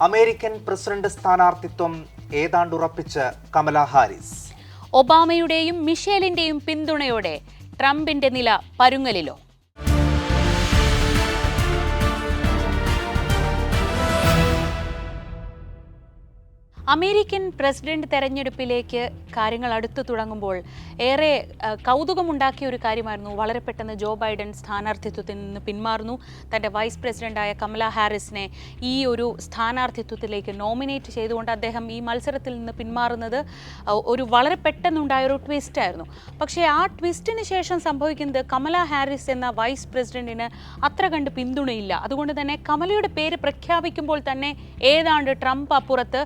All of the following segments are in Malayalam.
അമേരിക്കൻ പ്രസിഡന്റ് സ്ഥാനാർത്ഥിത്വം ഏതാണ്ട് ഉറപ്പിച്ച് കമല ഹാരിസ്. ഒബാമയുടെയും മിഷേലിന്റെയും പിന്തുണയോടെ ട്രംപിന്റെ നില പരുങ്ങലിലോ? അമേരിക്കൻ പ്രസിഡന്റ് തെരഞ്ഞെടുപ്പിലേക്ക് കാര്യങ്ങൾ അടുത്തു തുടങ്ങുമ്പോൾ ഏറെ കൗതുകമുണ്ടാക്കിയ ഒരു കാര്യമായിരുന്നു. വളരെ പെട്ടെന്ന് ജോ ബൈഡൻ സ്ഥാനാർത്ഥിത്വത്തിൽ നിന്ന് പിന്മാറുന്നു. തന്റെ വൈസ് പ്രസിഡന്റായ കമല ഹാരിസിനെ ഈ ഒരു സ്ഥാനാർത്ഥിത്വത്തിലേക്ക് നോമിനേറ്റ് ചെയ്തുകൊണ്ട് അദ്ദേഹം ഈ മത്സരത്തിൽ നിന്ന് പിന്മാറുന്നത് ഒരു വളരെ പെട്ടെന്നുണ്ടായ ഒരു ട്വിസ്റ്റ് ആയിരുന്നു. പക്ഷേ ആ ട്വിസ്റ്റിന് ശേഷം സംഭവിക്കുന്നത് കമല ഹാരിസ് എന്ന വൈസ് പ്രസിഡന്റിന് അത്ര കണ്ട് പിന്തുണയില്ല. അതുകൊണ്ട് തന്നെ കമലയുടെ പേര് പ്രഖ്യാപിക്കുമ്പോൾ തന്നെ ഏതാണ്ട് ട്രംപ് അപ്പുറത്ത്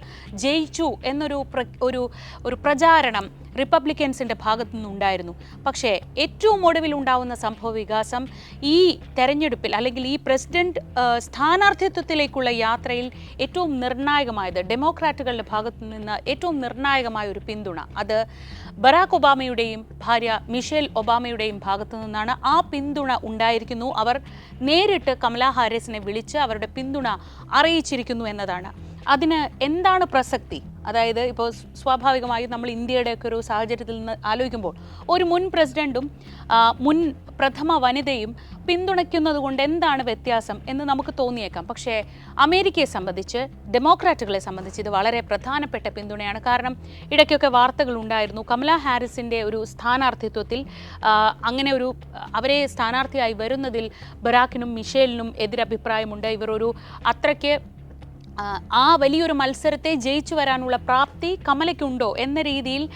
ജയിച്ചു എന്നൊരു ഒരു ഒരു പ്രചാരണം റിപ്പബ്ലിക്കൻസിന്റെ ഭാഗത്തു നിന്നുണ്ടായിരുന്നു പക്ഷേ ഏറ്റവും ഒടുവിൽ ഉണ്ടാവുന്ന സംഭവ വികാസം ഈ തെരഞ്ഞെടുപ്പിൽ അല്ലെങ്കിൽ ഈ പ്രസിഡന്റ് സ്ഥാനാർത്ഥിത്വത്തിലേക്കുള്ള യാത്രയിൽ ഏറ്റവും നിർണായകമായത് ഡെമോക്രാറ്റുകളുടെ ഭാഗത്തു നിന്ന് ഏറ്റവും നിർണായകമായ ഒരു പിന്തുണ അത് ബറാക്ക് ഒബാമയുടെയും ഭാര്യ മിഷേൽ ഒബാമയുടെയും ഭാഗത്തു നിന്നാണ് ആ പിന്തുണ ഉണ്ടായിരിക്കുന്നു. അവർ നേരിട്ട് കമലാ ഹാരിസിനെ വിളിച്ച് അവരുടെ പിന്തുണ അറിയിച്ചിരിക്കുന്നു എന്നതാണ്. അതിന് എന്താണ് പ്രസക്തി? അതായത് ഇപ്പോൾ സ്വാഭാവികമായും നമ്മൾ ഇന്ത്യയുടെയൊക്കെ ഒരു സാഹചര്യത്തിൽ നിന്ന് ആലോചിക്കുമ്പോൾ ഒരു മുൻ പ്രസിഡന്റും മുൻ പ്രഥമ വനിതയും പിന്തുണയ്ക്കുന്നത് കൊണ്ട് എന്താണ് വ്യത്യാസം എന്ന് നമുക്ക് തോന്നിയേക്കാം. പക്ഷേ അമേരിക്കയെ സംബന്ധിച്ച് ഡെമോക്രാറ്റുകളെ സംബന്ധിച്ച് ഇത് വളരെ പ്രധാനപ്പെട്ട പിന്തുണയാണ്. കാരണം ഇടയ്ക്കൊക്കെ വാർത്തകൾ ഉണ്ടായിരുന്നു കമല ഹാരിസിന്റെ ഒരു സ്ഥാനാർത്ഥിത്വത്തിൽ അങ്ങനെ ഒരു അവരെ സ്ഥാനാർത്ഥിയായി വരുന്നതിൽ ബറാക്കിനും മിഷേലിനും എതിരഭിപ്രായമുണ്ട്. ഇവർ ഒരു അത്രയ്ക്ക് ആ, വലിയൊരു മത്സരത്തെ ജയിച്ചു വരാനുള്ള പ്രാപ്തി കമലയ്ക്കുണ്ടോ എന്ന രീതിയിൽ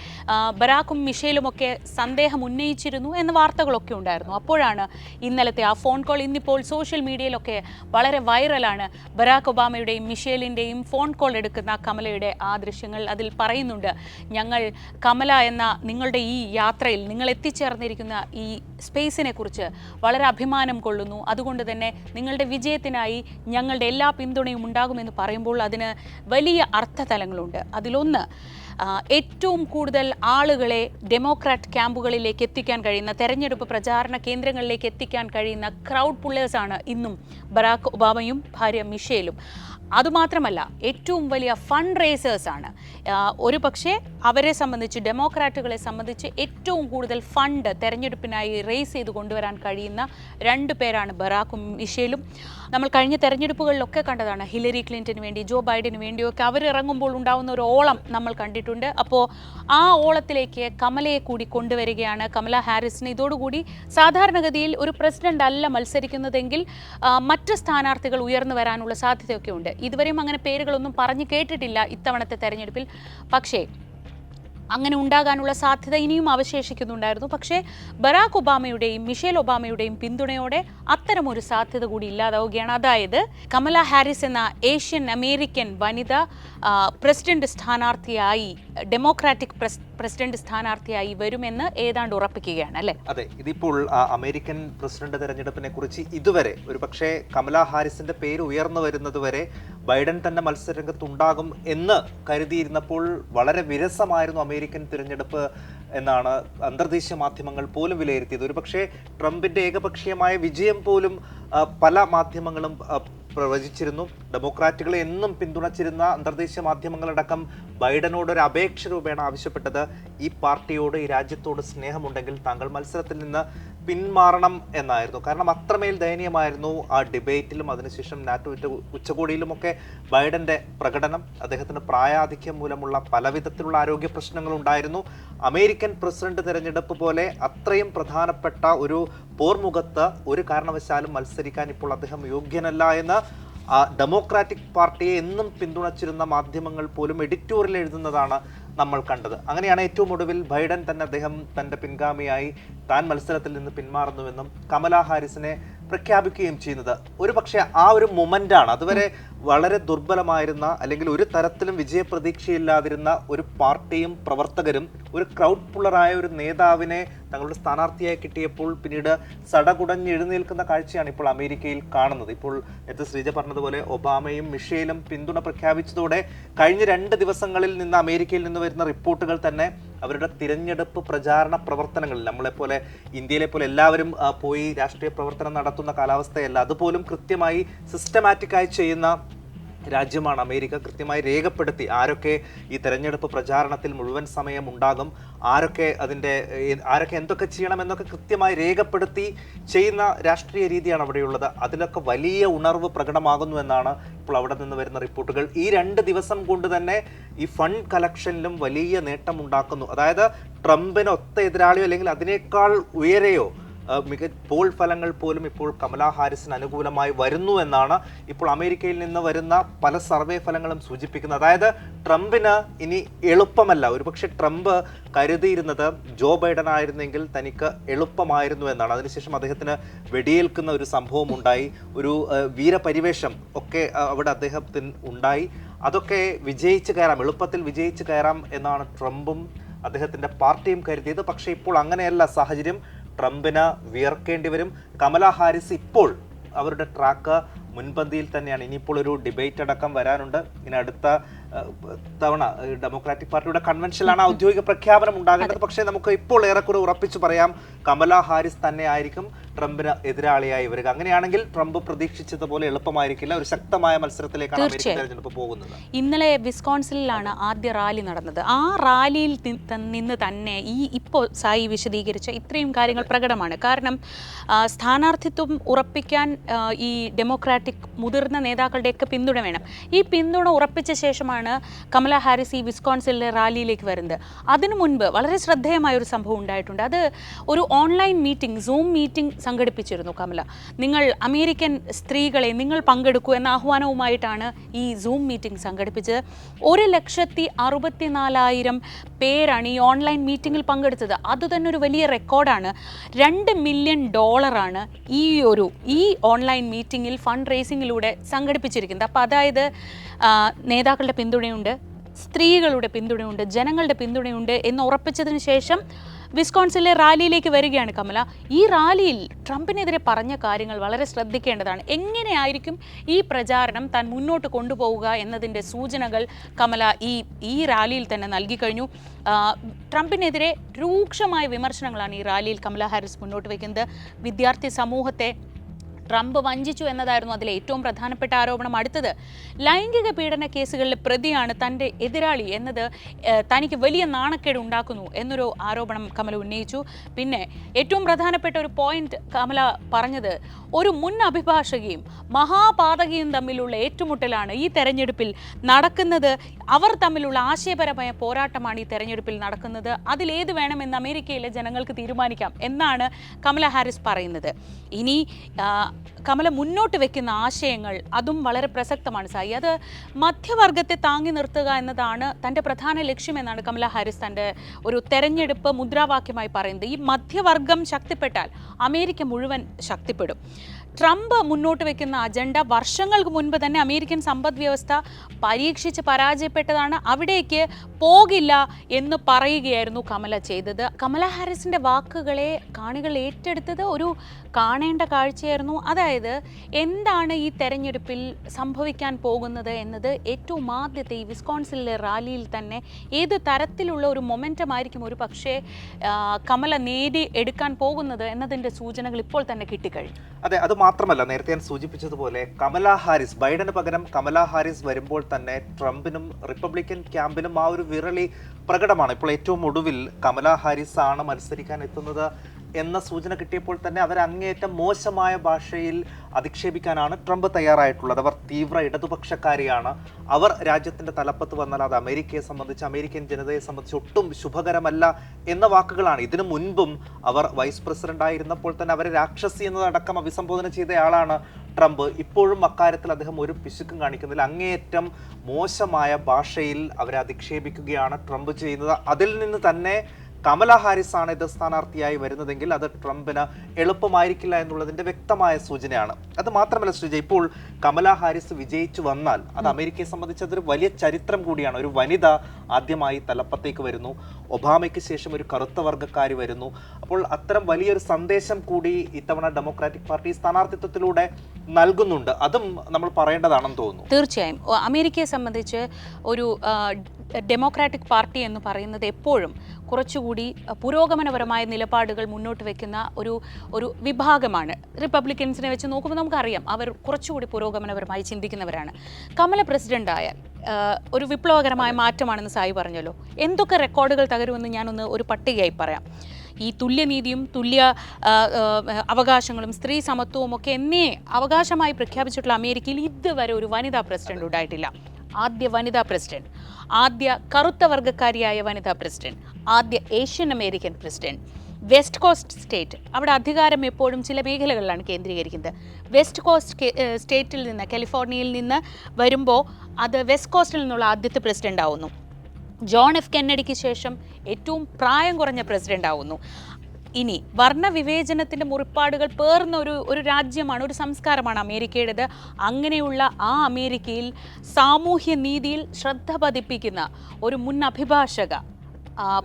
ബരാക്കും മിഷേലുമൊക്കെ സന്ദേഹം ഉന്നയിച്ചിരുന്നു എന്ന വാർത്തകളൊക്കെ ഉണ്ടായിരുന്നു. അപ്പോഴാണ് ഇന്നലത്തെ ആ ഫോൺ കോൾ ഇന്നിപ്പോൾ സോഷ്യൽ മീഡിയയിലൊക്കെ വളരെ വൈറലാണ്. ബറാക്ക് ഒബാമയുടെയും മിഷേലിന്റെയും ഫോൺ കോൾ എടുക്കുന്ന കമലയുടെ ആ ദൃശ്യങ്ങൾ അതിൽ പറയുന്നുണ്ട്. ഞങ്ങൾ കമല എന്ന നിങ്ങളുടെ ഈ യാത്രയിൽ നിങ്ങൾ എത്തിച്ചേർന്നിരിക്കുന്ന ഈ സ്പേസിനെ കുറിച്ച് വളരെ അഭിമാനം കൊള്ളുന്നു. അതുകൊണ്ട് തന്നെ നിങ്ങളുടെ വിജയത്തിനായി ഞങ്ങളുടെ എല്ലാ പിന്തുണയും ഉണ്ടാകുമെന്ന് പറയുമ്പോൾ അതിന് വലിയ അർത്ഥതലങ്ങളുണ്ട്. അതിലൊന്ന് ഏറ്റവും കൂടുതൽ ആളുകളെ ഡെമോക്രാറ്റ് ക്യാമ്പുകളിലേക്ക് എത്തിക്കാൻ കഴിയുന്ന തെരഞ്ഞെടുപ്പ് പ്രചാരണ കേന്ദ്രങ്ങളിലേക്ക് എത്തിക്കാൻ കഴിയുന്ന ക്രൗഡ് പുള്ളേഴ്സാണ് ഇന്നും ബറാക്ക് ഒബാമയും ഭാര്യ മിഷേലും. അതുമാത്രമല്ല ഏറ്റവും വലിയ ഫണ്ട് റേസേഴ്സാണ് ഒരു പക്ഷേ അവരെ സംബന്ധിച്ച് ഡെമോക്രാറ്റുകളെ സംബന്ധിച്ച് ഏറ്റവും കൂടുതൽ ഫണ്ട് തെരഞ്ഞെടുപ്പിനായി റേസ് ചെയ്ത് കൊണ്ടുവരാൻ കഴിയുന്ന രണ്ട് പേരാണ് ബറാക്കും മിഷേലും. നമ്മൾ കഴിഞ്ഞ തെരഞ്ഞെടുപ്പുകളിലൊക്കെ കണ്ടതാണ് ഹിലരി ക്ലിന്റന് വേണ്ടി ജോ ബൈഡന് വേണ്ടിയൊക്കെ അവരിറങ്ങുമ്പോൾ ഉണ്ടാകുന്ന ഒരു ഓളം നമ്മൾ കണ്ടിട്ടുണ്ട്. അപ്പോൾ ആ ഓളത്തിലേക്ക് കമലയെ കൂടി കൊണ്ടുവരികയാണ് കമല ഹാരിസിന്. ഇതോടുകൂടി സാധാരണഗതിയിൽ ഒരു പ്രസിഡന്റ് അല്ല മത്സരിക്കുന്നതെങ്കിൽ മറ്റ് സ്ഥാനാർത്ഥികൾ ഉയർന്നു വരാനുള്ള സാധ്യതയൊക്കെ ഉണ്ട്. ഇതുവരെയും അങ്ങനെ പേരുകളൊന്നും പറഞ്ഞു കേട്ടിട്ടില്ല ഇത്തവണത്തെ തെരഞ്ഞെടുപ്പിൽ. പക്ഷേ അങ്ങനെ ഉണ്ടാകാനുള്ള സാധ്യത ഇനിയും അവശേഷിക്കുന്നുണ്ടായിരുന്നു. പക്ഷേ ബറാക്ക് ഒബാമയുടെയും മിഷേൽ ഒബാമയുടെയും പിന്തുണയോടെ അത്തരമൊരു സാധ്യത കൂടി ഇല്ലാതാവുകയാണ്. അതായത് കമല ഹാരിസ് എന്ന ഏഷ്യൻ അമേരിക്കൻ വനിത പ്രസിഡന്റ് സ്ഥാനാർത്ഥിയായി ഡെമോക്രാറ്റിക് പ്രസിഡന്റ് സ്ഥാനാർത്ഥിയായി വരുമെന്ന് ഏതാണ്ട് ഉറപ്പിക്കുകയാണ് അല്ലേ? അതെ ഇതിപ്പോൾ അമേരിക്കൻ പ്രസിഡന്റ് തെരഞ്ഞെടുപ്പിനെ കുറിച്ച് ഇതുവരെ ഒരു പക്ഷേ കമലാ ഹാരിസിന്റെ പേര് ഉയർന്നു വരുന്നത് വരെ ബൈഡൻ തന്നെ മത്സരരംഗത്തുണ്ടാകും എന്ന് കരുതിയിരുന്നപ്പോൾ വളരെ വിരസമായിരുന്നു അമേരിക്കൻ തിരഞ്ഞെടുപ്പ് എന്നാണ് അന്തർദേശീയ മാധ്യമങ്ങൾ പോലും വിലയിരുത്തിയത്. ഒരു പക്ഷേ ട്രംപിന്റെ ഏകപക്ഷീയമായ വിജയം പോലും പല മാധ്യമങ്ങളും പ്രവചിച്ചിരുന്നു. ഡെമോക്രാറ്റുകളെ എന്നും പിന്തുണച്ചിരുന്ന അന്തർദേശീയ മാധ്യമങ്ങളടക്കം ബൈഡനോട് ഒരു അപേക്ഷ രൂപേണ ആവശ്യപ്പെട്ടത് ഈ പാർട്ടിയോട് ഈ രാജ്യത്തോട് സ്നേഹമുണ്ടെങ്കിൽ താങ്കൾ മത്സരത്തിൽ നിന്ന് പിന്മാറണം എന്നായിരുന്നു. കാരണം അത്രമേൽ ദയനീയമായിരുന്നു ആ ഡിബേറ്റിലും അതിനുശേഷം നാറ്റോ ഉച്ച ഉച്ചകോടിയിലുമൊക്കെ ബൈഡന്റെ പ്രകടനം. അദ്ദേഹത്തിന് പ്രായാധിക്യം മൂലമുള്ള പലവിധത്തിലുള്ള ആരോഗ്യ പ്രശ്നങ്ങൾ ഉണ്ടായിരുന്നു അമേരിക്കൻ പ്രസിഡന്റ് തിരഞ്ഞെടുപ്പ് പോലെ അത്രയും പ്രധാനപ്പെട്ട ഒരു പോർമുഖത്ത് ഒരു കാരണവശാലും മത്സരിക്കാൻ ഇപ്പോൾ അദ്ദേഹം യോഗ്യനല്ല എന്ന് ഡെമോക്രാറ്റിക് പാർട്ടിയെ എന്നും പിന്തുണച്ചിരുന്ന മാധ്യമങ്ങൾ പോലും എഡിറ്റോറിയൽ എഴുതുന്നതാണ് നമ്മൾ കണ്ടത്. അങ്ങനെയാണ് ഏറ്റവും ഒടുവിൽ ബൈഡൻ തന്നെ അദ്ദേഹം തന്റെ പിൻഗാമിയായി താൻ മത്സരത്തിൽ നിന്ന് പിന്മാറുന്നുവെന്നും കമലാ ഹാരിസിനെ പ്രഖ്യാപിക്കുകയും ചെയ്യുന്നത്. ഒരു പക്ഷേ ആ ഒരു മൊമെന്റാണ് അതുവരെ വളരെ ദുർബലമായിരുന്ന അല്ലെങ്കിൽ ഒരു തരത്തിലും വിജയപ്രതീക്ഷയില്ലാതിരുന്ന ഒരു പാർട്ടിയും പ്രവർത്തകരും ഒരു ക്രൗഡ് പുള്ളറായ ഒരു നേതാവിനെ തങ്ങളുടെ സ്ഥാനാർത്ഥിയായി കിട്ടിയപ്പോൾ പിന്നീട് സടകുടഞ്ഞ് എഴുന്നേൽക്കുന്ന കാഴ്ചയാണ് ഇപ്പോൾ അമേരിക്കയിൽ കാണുന്നത്. ഇപ്പോൾ നേരത്തെ ശ്രീജ പറഞ്ഞതുപോലെ ഒബാമയും മിഷേലും പിന്തുണ പ്രഖ്യാപിച്ചതോടെ കഴിഞ്ഞ രണ്ട് ദിവസങ്ങളിൽ നിന്ന് അമേരിക്കയിൽ നിന്ന് വരുന്ന റിപ്പോർട്ടുകൾ തന്നെ അവരുടെ തിരഞ്ഞെടുപ്പ് പ്രചാരണ പ്രവർത്തനങ്ങളിൽ നമ്മളെപ്പോലെ ഇന്ത്യയിലെ പോലെ എല്ലാവരും പോയി രാഷ്ട്രീയ പ്രവർത്തനം നടത്തുന്ന കാലാവസ്ഥയല്ല. അതുപോലും കൃത്യമായി സിസ്റ്റമാറ്റിക്കായി ചെയ്യുന്ന രാജ്യമാണ് അമേരിക്ക കൃത്യമായി രേഖപ്പെടുത്തി ആരൊക്കെ ഈ തെരഞ്ഞെടുപ്പ് പ്രചാരണത്തിൽ മുഴുവൻ സമയം ഉണ്ടാകും ആരൊക്കെ അതിന്റെ ആരൊക്കെ എന്തൊക്കെ ചെയ്യണം എന്നൊക്കെ കൃത്യമായി രേഖപ്പെടുത്തി ചെയ്യുന്ന രാഷ്ട്രീയ രീതിയാണ് അവിടെയുള്ളത്. അതിലൊക്കെ വലിയ ഉണർവ് പ്രകടമാകുന്നു എന്നാണ് ഇപ്പോൾ അവിടെ നിന്ന് വരുന്ന റിപ്പോർട്ടുകൾ. ഈ രണ്ട് ദിവസം കൊണ്ട് തന്നെ ഈ ഫണ്ട് കളക്ഷനിലും വലിയ നേട്ടം ഉണ്ടാക്കുന്നു അതായത് ട്രംപിന് ഒത്ത എതിരാളിയോ അല്ലെങ്കിൽ അതിനേക്കാൾ ഉയരെയോ മിക പോൾ ഫലങ്ങൾ പോലും ഇപ്പോൾ കമലാ ഹാരിസിന് അനുകൂലമായി വരുന്നു എന്നാണ് ഇപ്പോൾ അമേരിക്കയിൽ നിന്ന് വരുന്ന പല സർവേ ഫലങ്ങളും സൂചിപ്പിക്കുന്നത്. അതായത് ട്രംപിന് ഇനി എളുപ്പമല്ല. ഒരുപക്ഷെ ട്രംപ് കരുതിയിരുന്നത് ജോ ബൈഡൻ ആയിരുന്നെങ്കിൽ തനിക്ക് എളുപ്പമായിരുന്നു എന്നാണ്. അതിനുശേഷം അദ്ദേഹത്തിന് വെടിയേൽക്കുന്ന ഒരു സംഭവം ഉണ്ടായി. ഒരു വീരപരിവേഷം ഒക്കെ അവിടെ അദ്ദേഹത്തിന് ഉണ്ടായി. അതൊക്കെ വിജയിച്ച് കയറാം. എളുപ്പത്തിൽ വിജയിച്ച് കയറാം എന്നാണ് ട്രംപും അദ്ദേഹത്തിന്റെ പാർട്ടിയും കരുതിയത്. പക്ഷേ ഇപ്പോൾ അങ്ങനെയല്ല സാഹചര്യം. ട്രംപിന് വിയർക്കേണ്ടി വരും. കമല ഹാരിസ് ഇപ്പോൾ അവരുടെ ട്രാക്ക് മുൻപന്തിയിൽ തന്നെയാണ്. ഇനിയിപ്പോൾ ഒരു ഡിബേറ്റ് അടക്കം വരാനുണ്ട്. ഇനി അടുത്ത തവണ ഡെമോക്രാറ്റിക് പാർട്ടിയുടെ കൺവെൻഷനിലാണ് ഔദ്യോഗിക പ്രഖ്യാപനം ഉണ്ടാകേണ്ടത്. പക്ഷേ നമുക്ക് ഇപ്പോൾ ഏറെക്കുറെ ഉറപ്പിച്ചു പറയാം കമല ഹാരിസ് തന്നെ ആയിരിക്കും ട്രംപിന് എതിരാളിയായി വരിക. അങ്ങനെയാണെങ്കിൽ ട്രംപ് പ്രതീക്ഷിച്ചതുപോലെ എളുപ്പമായിരിക്കില്ല. ഒരു ശക്തമായ മത്സരത്തിലേക്കാണ് അമേരിക്കൻ. തെരഞ്ഞെടുപ്പ് പോകുന്നത്. ഇന്നലെ വിസ്കോൺസിലാണ് ആദ്യ റാലി നടന്നത്. ആ റാലിയിൽ നിന്ന് തന്നെ ഈ ഇപ്പോൾ സായി വിശദീകരിച്ച ഇത്രയും കാര്യങ്ങൾ പ്രകടമാണ്. കാരണം സ്ഥാനാർത്ഥിത്വം ഉറപ്പിക്കാൻ ഈ ഡെമോക്രാറ്റിക് മുതിർന്ന നേതാക്കളുടെയൊക്കെ പിന്തുണ വേണം. ഈ പിന്തുണ ഉറപ്പിച്ച ശേഷമാണ് കമല ഹാരിസ് ഈ വിസ്കോൺസിലെ റാലിയിലേക്ക് വരുന്നത്. അതിനു മുൻപ് വളരെ ശ്രദ്ധേയമായ ഒരു സംഭവം ഉണ്ടായിട്ടുണ്ട്. അത് ഒരു ഓൺലൈൻ മീറ്റിംഗ് സൂം മീറ്റിംഗ് സംഘടിപ്പിച്ചിരുന്നു കമല. നിങ്ങൾ അമേരിക്കൻ സ്ത്രീകളെ നിങ്ങൾ പങ്കെടുക്കൂ എന്ന ആഹ്വാനവുമായിട്ടാണ് ഈ സൂം മീറ്റിംഗ് സംഘടിപ്പിച്ചത്. ഒരു ലക്ഷത്തി അറുപത്തിനാലായിരം പേരാണ് ഈ ഓൺലൈൻ മീറ്റിംഗിൽ പങ്കെടുത്തത്. അതുതന്നെ ഒരു വലിയ റെക്കോർഡാണ്. രണ്ട് മില്യൺ ഡോളറാണ് ഈ ഒരു ഈ ഓൺലൈൻ മീറ്റിംഗിൽ ഫണ്ട് റേസിങ്ങിലൂടെ സംഘടിപ്പിച്ചിരിക്കുന്നത്. അപ്പോൾ അതായത് നേതാക്കളുടെ പിന്തുണയുണ്ട് സ്ത്രീകളുടെ പിന്തുണയുണ്ട് ജനങ്ങളുടെ പിന്തുണയുണ്ട് എന്ന് ഉറപ്പിച്ചതിന് ശേഷം വിസ്കോൺസിലെ റാലിയിലേക്ക് വരികയാണ് കമല. ഈ റാലിയിൽ ട്രംപിനെതിരെ പറഞ്ഞ കാര്യങ്ങൾ വളരെ ശ്രദ്ധിക്കേണ്ടതാണ്. എങ്ങനെയായിരിക്കും ഈ പ്രചാരണം താൻ മുന്നോട്ട് കൊണ്ടുപോവുക എന്നതിന്റെ സൂചനകൾ കമല ഈ ഈ റാലിയിൽ തന്നെ നൽകി കഴിഞ്ഞു. ആ, ട്രംപിനെതിരെ രൂക്ഷമായ വിമർശനങ്ങളാണ് ഈ റാലിയിൽ കമല ഹാരിസ് മുന്നോട്ട് വയ്ക്കുന്നത്. വിദ്യാർത്ഥി സമൂഹത്തെ ട്രംപ് വഞ്ചിച്ചു എന്നതായിരുന്നു അതിലെ ഏറ്റവും പ്രധാനപ്പെട്ട ആരോപണം. അടുത്തത് ലൈംഗിക പീഡന കേസുകളിലെ പ്രതിയാണ് തന്റെ എതിരാളി എന്നത് തനിക്ക് വലിയ നാണക്കേട് ഉണ്ടാക്കുന്നു എന്നൊരു ആരോപണം കമല ഉന്നയിച്ചു. പിന്നെ ഏറ്റവും പ്രധാനപ്പെട്ട ഒരു പോയിന്റ് കമല പറഞ്ഞത് ഒരു മുൻ അഭിഭാഷകയും മഹാപാതകയും തമ്മിലുള്ള ഏറ്റുമുട്ടലാണ് ഈ തെരഞ്ഞെടുപ്പിൽ നടക്കുന്നത്. അവർ തമ്മിലുള്ള ആശയപരമായ പോരാട്ടമാണ് ഈ തെരഞ്ഞെടുപ്പിൽ നടക്കുന്നത്. അതിലേത് വേണമെന്ന് അമേരിക്കയിലെ ജനങ്ങൾക്ക് തീരുമാനിക്കാം എന്നാണ് കമല ഹാരിസ് പറയുന്നത്. ഇനി കമല മുന്നോട്ട് വെക്കുന്ന ആശയങ്ങൾ അതും വളരെ പ്രസക്തമാണ് സായി. അത് മധ്യവർഗത്തെ താങ്ങി നിർത്തുക എന്നതാണ് തന്റെ പ്രധാന ലക്ഷ്യമെന്നാണ് കമല ഹാരിസ് തന്റെ ഒരു തെരഞ്ഞെടുപ്പ് മുദ്രാവാക്യമായി പറയുന്നത്. ഈ മധ്യവർഗം ശക്തിപ്പെട്ടാൽ അമേരിക്ക മുഴുവൻ ശക്തിപ്പെടും. ട്രംപ് മുന്നോട്ട് വെക്കുന്ന അജണ്ട വർഷങ്ങൾക്ക് മുൻപ് തന്നെ അമേരിക്കൻ സമ്പദ് വ്യവസ്ഥ പരീക്ഷിച്ച് പരാജയപ്പെട്ടതാണ്. അവിടേക്ക് പോകില്ല എന്ന് പറയുകയായിരുന്നു കമല ചെയ്തത്. കമല ഹാരിസിന്റെ വാക്കുകളെ കാണികൾ ഏറ്റെടുത്തത് ഒരു കാണേണ്ട കാഴ്ചയായിരുന്നു. അതായത് എന്താണ് ഈ തെരഞ്ഞെടുപ്പിൽ സംഭവിക്കാൻ പോകുന്നത് എന്നത് ഏറ്റവും ആദ്യത്തെ ഈ വിസ്കോൺസിലെ റാലിയിൽ തന്നെ ഏത് തരത്തിലുള്ള ഒരു മൊമെന്റം ആയിരിക്കും ഒരു പക്ഷേ കമല നേടി എടുക്കാൻ പോകുന്നത് എന്നതിന്റെ സൂചനകൾ ഇപ്പോൾ തന്നെ കിട്ടിക്കഴിഞ്ഞു. അതെ അത് മാത്രമല്ല നേരത്തെ ഞാൻ സൂചിപ്പിച്ചതുപോലെ കമലാ ഹാരിസ് ബൈഡന് പകരം കമലാ ഹാരിസ് വരുമ്പോൾ തന്നെ ട്രംപിനും റിപ്പബ്ലിക്കൻ ക്യാമ്പിനും ആ ഒരു വിരളി പ്രകടമാണ്. ഇപ്പോൾ ഏറ്റവും ഒടുവിൽ കമലാ ഹാരിസ് ആണ് മത്സരിക്കാൻ എത്തുന്നത്. എന്ന സൂചന കിട്ടിയപ്പോൾ തന്നെ അവർ അങ്ങേയറ്റം മോശമായ ഭാഷയിൽ അധിക്ഷേപിക്കാനാണ് ട്രംപ് തയ്യാറായിട്ടുള്ളത്. അവർ തീവ്ര ഇടതുപക്ഷക്കാരിയാണ്. അവർ രാജ്യത്തിന്റെ തലപ്പത്ത് വന്നാൽ അത് അമേരിക്കയെ സംബന്ധിച്ച് അമേരിക്കൻ ജനതയെ സംബന്ധിച്ച് ഒട്ടും ശുഭകരമല്ല എന്ന വാക്കുകളാണ്. ഇതിനു മുൻപും അവർ വൈസ് പ്രസിഡന്റ് ആയിരുന്നപ്പോൾ തന്നെ അവരെ രാക്ഷസി എന്നതടക്കം അഭിസംബോധന ചെയ്തയാളാണ് ട്രംപ്. ഇപ്പോഴും അക്കാര്യത്തിൽ അദ്ദേഹം ഒരു പിശുക്കും കാണിക്കുന്നില്ല. അങ്ങേയറ്റം മോശമായ ഭാഷയിൽ അവരെ അധിക്ഷേപിക്കുകയാണ് ട്രംപ് ചെയ്യുന്നത്. അതിൽ നിന്ന് തന്നെ കമല ഹാരിസ് ആണ് ഇത് സ്ഥാനാർത്ഥിയായി വരുന്നതെങ്കിൽ അത് ട്രംപിന് എളുപ്പമായിരിക്കില്ല എന്നുള്ളതിന്റെ വ്യക്തമായ സൂചനയാണ്. അത് മാത്രമല്ല ശ്രീജ ഇപ്പോൾ കമല ഹാരിസ് വിജയിച്ചു വന്നാൽ അത് അമേരിക്കയെ സംബന്ധിച്ച് അതൊരു വലിയ ചരിത്രം കൂടിയാണ്. ഒരു വനിത ആദ്യമായി തലപ്പത്തേക്ക് വരുന്നു. ഒബാമയ്ക്ക് ശേഷം ഒരു കറുത്ത വർഗക്കാരി വരുന്നു. അപ്പോൾ അത്തരം വലിയൊരു സന്ദേശം കൂടി ഇത്തവണ ഡെമോക്രാറ്റിക് പാർട്ടി സ്ഥാനാർത്ഥിത്വത്തിലൂടെ നൽകുന്നുണ്ട്. അതും നമ്മൾ പറയേണ്ടതാണെന്ന് തോന്നുന്നു. തീർച്ചയായും. അമേരിക്കയെ സംബന്ധിച്ച് ഒരു ഡെമോക്രാറ്റിക് പാർട്ടി എന്ന് പറയുന്നത് എപ്പോഴും കുറച്ചുകൂടി പുരോഗമനപരമായ നിലപാടുകൾ മുന്നോട്ട് വെക്കുന്ന ഒരു ഒരു വിഭാഗമാണ്. റിപ്പബ്ലിക്കൻസിനെ വെച്ച് നോക്കുമ്പോൾ നമുക്കറിയാം അവർ കുറച്ചുകൂടി പുരോഗമനപരമായി ചിന്തിക്കുന്നവരാണ്. കമല പ്രസിഡന്റ് ആയ ഒരു വിപ്ലവകരമായ മാറ്റമാണെന്ന് സായി പറഞ്ഞല്ലോ. എന്തൊക്കെ റെക്കോർഡുകൾ തകരുമെന്ന് ഞാനൊന്ന് ഒരു പട്ടികയായി പറയാം. ഈ തുല്യനീതിയും തുല്യ അവകാശങ്ങളും സ്ത്രീ സമത്വവും ഒക്കെ എന്നേ അവകാശമായി പ്രഖ്യാപിച്ചിട്ടുള്ള അമേരിക്കയിൽ ഇതുവരെ ഒരു വനിതാ പ്രസിഡന്റ് ഉണ്ടായിട്ടില്ല. ആദ്യ വനിതാ പ്രസിഡന്റ് ആദ്യ കറുത്ത വർഗക്കാരിയായ വനിതാ പ്രസിഡന്റ് ആദ്യ Asian American president. West Coast state അവിടെ അധികാരം എപ്പോഴും ചില മേഖലകളിലാണ് കേന്ദ്രീകരിക്കുന്നത്. വെസ്റ്റ് കോസ്റ്റ് സ്റ്റേറ്റിൽ നിന്ന് കാലിഫോർണിയയിൽ നിന്ന് വരുമ്പോൾ അത് വെസ്റ്റ് കോസ്റ്റിൽ നിന്നുള്ള ആദ്യത്തെ പ്രസിഡന്റ് ആവുന്നു. ജോൺ എഫ് കെന്നഡിക്ക് ശേഷം ഏറ്റവും പ്രായം കുറഞ്ഞ പ്രസിഡന്റ് ആവുന്നു. ഇനി വർണവിവേചനത്തിന്റെ മുറിപ്പാടുകൾ പേർന്ന ഒരു ഒരു രാജ്യമാണ് ഒരു സംസ്കാരമാണ് അമേരിക്കയുടേത്. അങ്ങനെയുള്ള ആ അമേരിക്കയിൽ സാമൂഹ്യ നീതിയിൽ ശ്രദ്ധ പതിപ്പിക്കുന്ന ഒരു മുൻ അഭിഭാഷക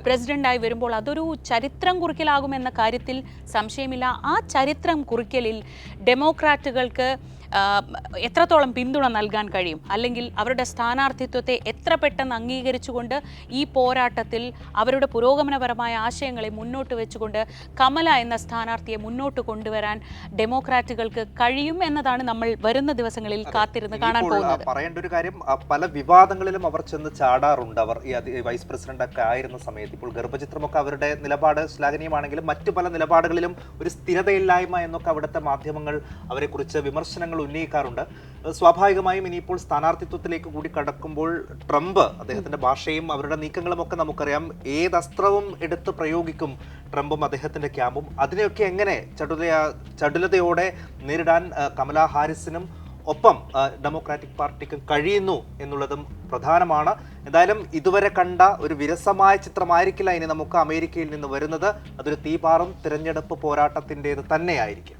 പ്രസിഡന്റായി വരുമ്പോൾ അതൊരു ചരിത്രം കുറിക്കലാകുമെന്ന കാര്യത്തിൽ സംശയമില്ല. ആ ചരിത്രം കുറിക്കലിൽ ഡെമോക്രാറ്റുകൾക്ക് എത്രത്തോളം പിന്തുണ നൽകാൻ കഴിയും? അല്ലെങ്കിൽ അവരുടെ സ്ഥാനാർത്ഥിത്വത്തെ എത്ര പെട്ടെന്ന് അംഗീകരിച്ചുകൊണ്ട് ഈ പോരാട്ടത്തിൽ അവരുടെ പുരോഗമനപരമായ ആശയങ്ങളെ മുന്നോട്ട് വെച്ചുകൊണ്ട് കമല എന്ന സ്ഥാനാർത്ഥിയെ മുന്നോട്ട് കൊണ്ടുവരാൻ ഡെമോക്രാറ്റുകൾക്ക് കഴിയും എന്നതാണ് നമ്മൾ വരുന്ന ദിവസങ്ങളിൽ കാത്തിരുന്ന് കാണാൻ പോകുന്നത്. പറയേണ്ട ഒരു കാര്യം പല വിവാദങ്ങളിലും അവർ ചെന്ന് ചാടാറുണ്ട്. അവർ ഈ വൈസ് പ്രസിഡന്റ് ഒക്കെ ആയിരുന്ന സമയത്ത് ഇപ്പോൾ ഗർഭചിത്രമൊക്കെ അവരുടെ നിലപാട് ശ്ലാഘനീയമാണെങ്കിലും മറ്റു പല നിലപാടുകളിലും ഒരു സ്ഥിരതയില്ലായ്മ എന്നൊക്കെ അവിടുത്തെ മാധ്യമങ്ങൾ അവരെക്കുറിച്ച് വിമർശനങ്ങൾ ഉന്നയിക്കാറുണ്ട്. സ്വാഭാവികമായും ഇനിയിപ്പോൾ സ്ഥാനാർത്ഥിത്വത്തിലേക്ക് കൂടി കടക്കുമ്പോൾ ട്രംപ് അദ്ദേഹത്തിന്റെ ഭാഷയും അവരുടെ നീക്കങ്ങളും ഒക്കെ നമുക്കറിയാം. ഏത് അസ്ത്രവും എടുത്ത് പ്രയോഗിക്കും ട്രംപും അദ്ദേഹത്തിന്റെ ക്യാമ്പും. അതിനെയൊക്കെ എങ്ങനെ ചടുല ചടുലതയോടെ നേരിടാൻ കമലാ ഹാരിസിനും ഒപ്പം ഡെമോക്രാറ്റിക് പാർട്ടിക്കും കഴിയുന്നു എന്നുള്ളതും പ്രധാനമാണ്. എന്തായാലും ഇതുവരെ കണ്ട ഒരു വിരസമായ ചിത്രമായിരിക്കില്ല ഇനി നമുക്ക് അമേരിക്കയിൽ നിന്ന് വരുന്നത്. അതൊരു തീപാറും തിരഞ്ഞെടുപ്പ് പോരാട്ടത്തിന്റെത് തന്നെയായിരിക്കും.